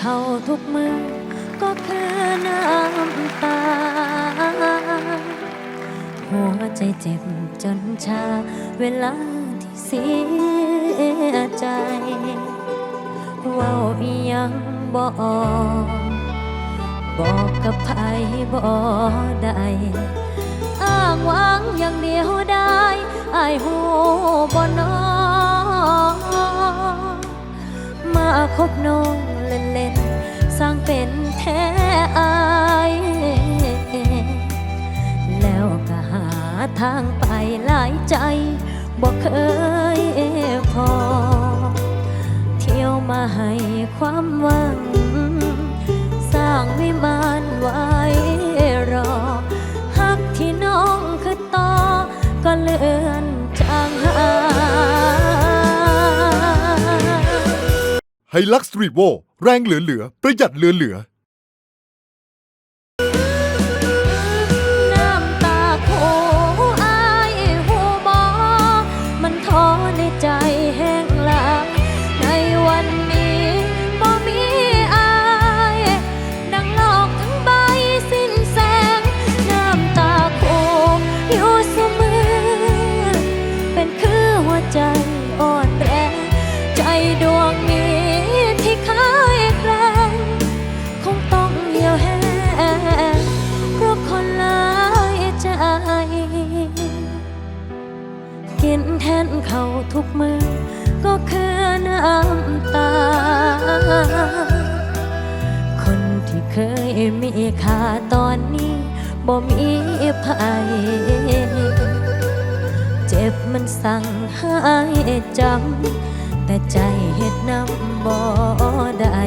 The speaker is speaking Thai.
เขาทุกมือ ก็คือน้ำตา หัวใจเจ็บจนชา เวลาที่เสียใจเว่าอียังบอกบอกกับไผบอได้อ้างหวังอย่างเดียวได้ไอายหูบ่นอมาคบน้อง เล่น สร้างเป็นแท้อายแล้วก็หาทางไปหลายใจบ่เคยพอ เที่ยวมาให้ความหวัง สร้างวิมานไว้รอหักที่น้องคือต่อก็เลื่อน ไฮลักซ์รีโวแรงเหลือๆ ประหยัดเหลือๆ น้ำตาโคอายหูบอมันท้อในใจแห้งลาในวันนี้บ่มีอาย ดังหลอกทั้งใบสิ้นแสง น้ำตาโคอยู่เสมอ เป็นคือหัวใจ ทุกมือ ก็คือน้ำตา คนที่เคยมีค่าตอนนี้บ่มีภัยเจ็บมันสั่งให้จำ แต่ใจเห็ดน้ำบ่ได้